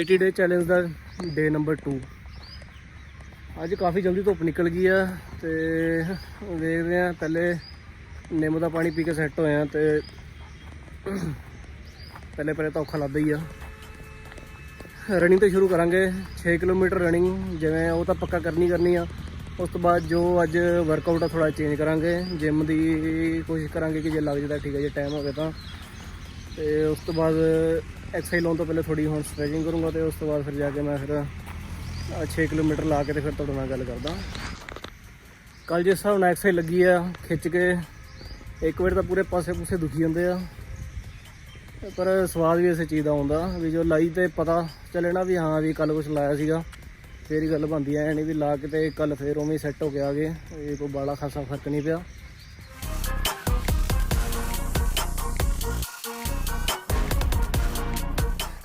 80 day challenge ਦਾ ਡੇ number 2 ਅੱਜ ਕਾਫੀ ਜਲਦੀ ਧੁੱਪ ਨਿਕਲ ਗਈ ਆ ਤੇ ਵੇਖਦੇ ਆ ਪਹਿਲੇ ਨਿੰਮ ਦਾ ਪਾਣੀ ਪੀ ਕੇ ਸੈੱਟ ਹੋਏ ਆ ਤੇ ਪਹਿਲੇ ਪਹਿਲੇ ਤਾਂ ਔਖਾ ਲੱਗਦਾ ਹੀ ਆ। ਰਨਿੰਗ ਤੋਂ ਸ਼ੁਰੂ ਕਰਾਂਗੇ 6 ਕਿਲੋਮੀਟਰ ਰਨਿੰਗ ਜਿਵੇਂ ਉਹ ਤਾਂ ਪੱਕਾ ਕਰਨੀ ਕਰਨੀ ਆ। ਉਸ ਤੋਂ ਬਾਅਦ ਜੋ ਅੱਜ ਵਰਕਆਊਟ ਆ ਥੋੜਾ ਚੇਂਜ ਕਰਾਂਗੇ। ਜਿਮ ਦੀ ਕੋਸ਼ਿਸ਼ ਕਰਾਂਗੇ ਕਿ ਜੇ ਲੱਗ ਜਾਂਦਾ ਠੀਕ ਹੈ ਜੇ ਟਾਈਮ ਹੋਵੇ ਤਾਂ। ਤੇ ਉਸ ਤੋਂ ਬਾਅਦ ਐਕਸਰਸਾਈਜ਼ ਲਾਉਣ ਤੋਂ ਪਹਿਲੇ ਥੋੜੀ ਹੁਣ ਸਟ੍ਰੈਚਿੰਗ ਕਰੂੰਗਾ ਤੇ ਉਸ ਤੋਂ ਬਾਅਦ ਫਿਰ ਜਾ ਕੇ ਮੈਂ ਫਿਰ ਆਹ 6 ਕਿਲੋਮੀਟਰ ਲਾ ਕੇ ਤੇ ਫਿਰ ਤੁਹਾਡੇ ਨਾਲ ਗੱਲ ਕਰਦਾ। ਕੱਲ ਜਿਸ ਹਿਸਾਬ ਨਾਲ ਐਕਸਰਸਾਈਜ਼ ਲੱਗੀ ਆ, ਖਿੱਚ ਕੇ, ਇੱਕ ਵਾਰ ਤਾਂ ਪੂਰੇ ਪਾਸੇ ਪੂਸੇ ਦੁਖੀ ਜਾਂਦੇ ਆ। ਪਰ ਸਵਾਦ ਵੀ ਇਸੇ ਚੀਜ਼ ਦਾ ਆਉਂਦਾ, ਵੀ ਜੋ ਲਾਈ ਤੇ ਪਤਾ ਚੱਲੇ ਨਾ ਵੀ ਹਾਂ ਵੀ ਕੱਲ ਕੁਝ ਲਾਇਆ ਸੀਗਾ, ਫੇਰ ਹੀ ਗੱਲ ਬਣਦੀ ਐ ਨਹੀਂ ਵੀ ਲਾ ਕੇ ਤੇ ਕੱਲ ਫੇਰ ਉਵੇਂ ਸੈੱਟ ਹੋ ਕੇ ਆ ਗਏ, ਇਹ ਕੋਈ ਬਾਲਾ ਖਾਸਾ ਫ਼ਰਕ ਨਹੀਂ ਪਿਆ।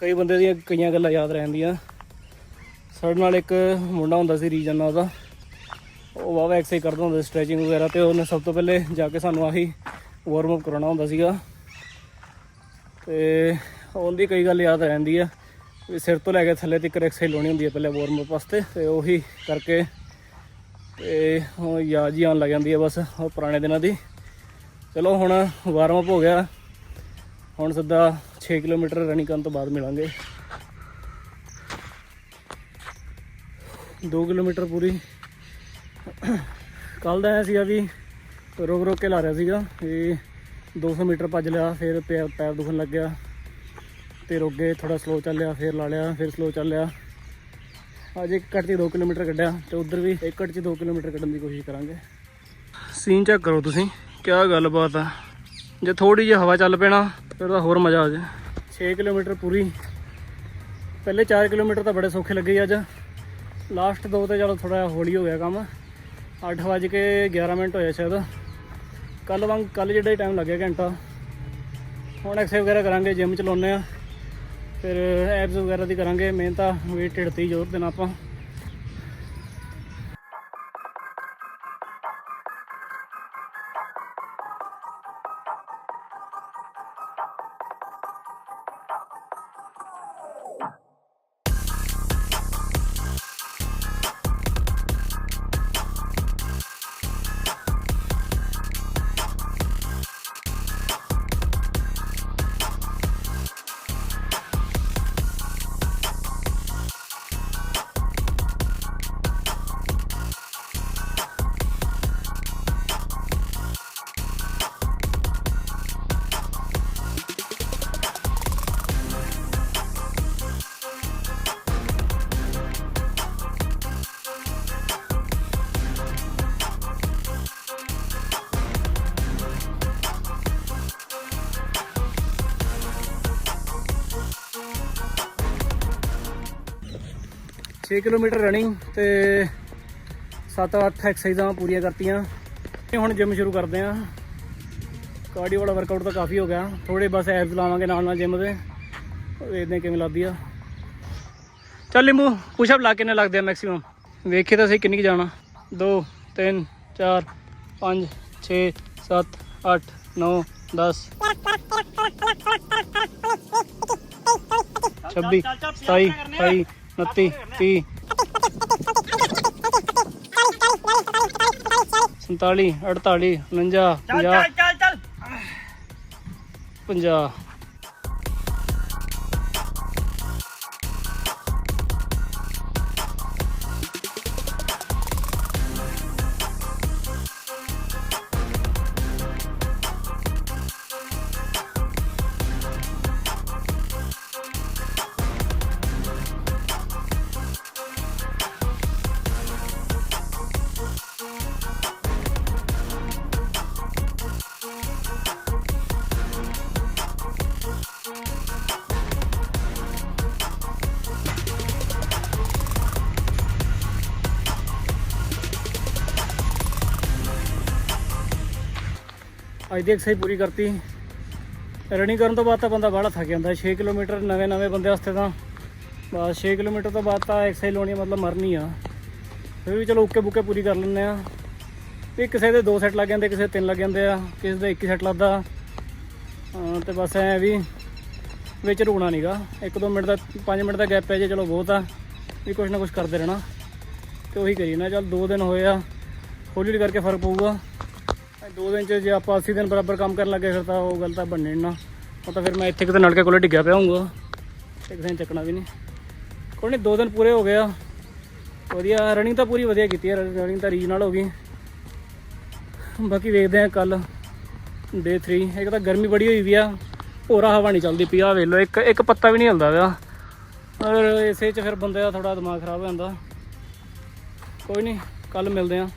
ਕਈ ਬੰਦੇ ਦੀਆਂ ਕਈਆਂ ਗੱਲਾਂ ਯਾਦ ਰਹਿੰਦੀਆਂ। ਸਾਡੇ ਨਾਲ ਇੱਕ ਮੁੰਡਾ ਹੁੰਦਾ ਸੀ ਰੀਜਨ ਨਾਲ ਉਹਦਾ। ਉਹ ਵਾਵਾ ਐਕਸਰਸਾਈਜ਼ ਕਰਦਾ ਹੁੰਦਾ ਸਟ੍ਰੈਚਿੰਗ ਵਗੈਰਾ ਤੇ ਉਹਨੇ ਸਭ ਤੋਂ ਪਹਿਲੇ ਜਾ ਕੇ ਸਾਨੂੰ ਆਹੀ ਵਾਰਮ ਅਪ ਕਰਾਉਣਾ ਹੁੰਦਾ ਸੀਗਾ। ਤੇ ਉਹਦੀ ਕਈ ਗੱਲ ਯਾਦ ਰਹਿੰਦੀ ਆ ਵੀ ਸਿਰ ਤੋਂ ਲੈ ਕੇ ਥੱਲੇ ਤੱਕ ਐਕਸਰਸਾਈਜ਼ ਲਾਉਣੀ ਹੁੰਦੀ ਹੈ ਪਹਿਲੇ ਵਾਰਮ ਅਪ ਵਾਸਤੇ ਤੇ ਉਹੀ ਕਰਕੇ ਤੇ ਉਹ ਯਾਦ ਜੀ ਆਉਣ ਲੱਗ ਜਾਂਦੀ ਹੈ ਬਸ ਉਹ ਪੁਰਾਣੇ ਦਿਨਾਂ ਦੀ। ਚਲੋ ਹੁਣ ਵਾਰਮ ਅਪ ਹੋ ਗਿਆ। ਹੁਣ ਸਿੱਧਾ 6 ਕਿਲੋਮੀਟਰ ਰਨਿੰਗ ਕਰਨ ਤੋਂ ਬਾਅਦ ਮਿਲਾਂਗੇ। 2 ਕਿਲੋਮੀਟਰ ਪੂਰੀ। ਕੱਲ ਦਾ ਐ ਸੀਗਾ ਵੀ ਰੋਕ ਰੋਕ ਕੇ ਲਾ ਰਿਹਾ ਸੀਗਾ ਇਹ 200 ਮੀਟਰ ਭੱਜ ਲਿਆ, ਫਿਰ ਪੈਰ ਪੈਰ ਦੁਖਣ ਲੱਗ ਗਿਆ। ਤੇ ਰੁਕ ਗਏ ਥੋੜਾ ਸਲੋ ਚੱਲਿਆ, ਫਿਰ ਲਾ ਲਿਆ, ਫਿਰ ਸਲੋ ਚੱਲਿਆ। ਅੱਜ ਇੱਕ ਕੱਟ 'ਚ 2 ਕਿਲੋਮੀਟਰ ਕੱਢਿਆ ਤੇ ਉਧਰ ਵੀ ਇੱਕ ਕੱਟ 'ਚ 2 ਕਿਲੋਮੀਟਰ ਕੱਢਣ ਦੀ ਕੋਸ਼ਿਸ਼ ਕਰਾਂਗੇ। ਸੀਨ ਚੈੱਕ ਕਰੋ ਤੁਸੀਂ ਕੀ ਗੱਲਬਾਤ ਆ। ਜੇ ਥੋੜੀ ਜਿਹੀ ਹਵਾ ਚੱਲ ਪੈਣਾ ਫਿਰ ਤਾਂ ਹੋਰ ਮਜ਼ਾ ਆ ਜਾ। 6 ਕਿਲੋਮੀਟਰ ਪੂਰੀ। ਪਹਿਲੇ 4 ਕਿਲੋਮੀਟਰ ਤਾਂ ਬੜੇ ਸੌਖੇ ਲੱਗੇ ਅੱਜ। ਲਾਸਟ ਦੋ ਤੇ ਚਲੋ ਥੋੜਾ ਹੌਲੀ ਹੋ ਗਿਆ ਕੰਮ। 8 ਵਜੇ ਕੇ 11 ਮਿੰਟ ਹੋਇਆ ਸ਼ਾਇਦ। ਕੱਲ ਵਾਂਗ ਕੱਲ ਜਿਹੜਾ ਟਾਈਮ ਲੱਗਿਆ ਘੰਟਾ। ਹੁਣ ਐਕਸਰਸਾਈਜ਼ ਵਗੈਰਾ ਕਰਾਂਗੇ ਜਿਮ ਚ ਲਾਉਨੇ ਆ ਫਿਰ ਐਬਸ ਵਗੈਰਾ ਦੀ ਕਰਾਂਗੇ। ਮੇਨ ਤਾਂ weight ਢਿੱਡ ਤੇ ਜ਼ੋਰ ਦੇਣਾ ਆਪਾਂ। ਛੇ ਕਿਲੋਮੀਟਰ ਰਨਿੰਗ ਤੇ 7-8 ਐਕਸਰਸਾਈਜ਼ਾਂ ਪੂਰੀਆਂ ਕਰਤੀਆਂ। ਹੁਣ ਜਿਮ ਸ਼ੁਰੂ ਕਰਦੇ ਆਂ। ਕਾਰਡੀਓ ਵਾਲਾ ਵਰਕਆਊਟ ਤਾਂ ਕਾਫੀ ਹੋ ਗਿਆ। ਥੋੜੇ ਬਸ ਐਬਸ ਲਾਵਾਂਗੇ ਨਾਲ ਨਾਲ ਜਿਮ ਦੇ। ਵੇਖਦੇ ਕਿਵੇਂ ਲੱਗਦੀ ਆ? ਚੱਲ ਲਿੰਬੂ ਪੁਸ਼ਅਪ ਲਾ ਕਿੰਨੇ ਲੱਗਦੇ ਆ ਮੈਕਸਿਮਮ ਵੇਖੇ ਤਾਂ ਸਹੀ ਕਿੰਨੀ ਕੁ ਜਾਣਾ। 2 3 4 5 6 7 8 9 10 26 27 28 29 30 47 48 49 50 ਚੱਲ ਚੱਲ 50 ਅੱਜ ਦੀ ਐਕਸਰਸਾਈਜ਼ ਪੂਰੀ ਕਰਤੀ। ਰਨਿੰਗ ਕਰਨ ਤੋਂ ਬਾਅਦ ਤਾਂ ਬੰਦਾ ਬਾਹਲਾ ਥੱਕ ਜਾਂਦਾ। 6 ਕਿਲੋਮੀਟਰ ਨਵੇਂ ਨਵੇਂ ਬੰਦੇ ਵਾਸਤੇ ਤਾਂ ਬਸ 6 ਕਿਲੋਮੀਟਰ ਤੋਂ ਬਾਅਦ ਤਾਂ ਐਕਸਰਸਾਈਜ਼ ਲਾਉਣੀ ਮਤਲਬ ਮਰਨੀ ਆ। ਫਿਰ ਵੀ ਚਲੋ ਉੱਕੇ ਬੁੱਕੇ ਪੂਰੀ ਕਰ ਲੈਂਦੇ ਆ। ਵੀ ਕਿਸੇ ਦੇ ਦੋ ਸੈੱਟ ਲੱਗ ਜਾਂਦੇ ਕਿਸੇ ਦੇ ਤਿੰਨ ਲੱਗ ਜਾਂਦੇ ਆ। ਕਿਸੇ ਦੇ ਇੱਕ ਹੀ ਸੈੱਟ ਲੱਗਦਾ। ਹਾਂ, ਤੇ ਬਸ ਐ ਵੀ ਵਿੱਚ ਰੁਕਣਾ ਨਹੀਂਗਾ ਇੱਕ ਦੋ ਮਿੰਟ ਦਾ 5 ਮਿੰਟ ਦਾ ਗੈਪ ਪੈ ਜੇ ਚਲੋ ਬਹੁਤ ਆ। ਵੀ ਕੁਝ ਨਾ ਕੁਝ ਕਰਦੇ ਰਹਿਣਾ। ਤੇ ਉਹੀ ਕਰੀ ਨਾ ਚੱਲ ਦੋ ਦਿਨ ਹੋਏ ਆ। ਹੌਲੀ ਹੌਲੀ ਕਰਕੇ ਫ਼ਰਕ ਪਊਗਾ। ਇਹ ਦੋ ਦਿਨ ਚ ਜੇ ਆਪਾਂ 80 ਦਿਨ ਬਰਾਬਰ ਕੰਮ ਕਰਨ ਲੱਗੇ ਫਿਰ ਤਾਂ ਉਹ ਗੱਲ ਤਾਂ ਬਣਨੀ ਨਾ ਉਹ ਤਾਂ ਫਿਰ ਮੈਂ ਇੱਥੇ ਕਿਤੇ ਨਲਕੇ ਕੋਲੇ ਡਿੱਗਿਆ ਪਿਆ ਹੂੰਗਾ ਇੱਕ ਦਿਨ ਚੱਕਣਾ ਵੀ ਨਹੀਂ ਕੋਈ ਨਹੀਂ ਦੋ ਦਿਨ ਪੂਰੇ ਹੋ ਗਏ ਆ। ਵਧੀਆ ਰਨਿੰਗ ਤਾਂ ਪੂਰੀ ਵਧੀਆ ਕੀਤੀ ਹੈ ਰਨਿੰਗ ਤਾਂ ਰੀਜ ਨਾਲ ਹੋ ਗਈ। ਬਾਕੀ ਵੇਖਦੇ ਆ ਕੱਲ ਡੇ 3 ਇੱਕ ਤਾਂ ਗਰਮੀ ਬੜੀ ਹੋਈ ਵੀ ਆ। ਹੋਰਾ ਹਵਾ ਨਹੀਂ ਚੱਲਦੀ ਪਈ ਆ ਵੇਖ ਲਓ, ਇੱਕ ਇੱਕ ਪੱਤਾ ਵੀ ਨਹੀਂ ਹਿਲਦਾ ਪਿਆ। ਔਰ ਇਸੇ ਚ ਫਿਰ ਬੰਦੇ ਦਾ ਥੋੜਾ ਦਿਮਾਗ ਖਰਾਬ ਹੋ ਜਾਂਦਾ। ਕੋਈ ਨਹੀਂ ਕੱਲ ਮਿਲਦੇ ਆ।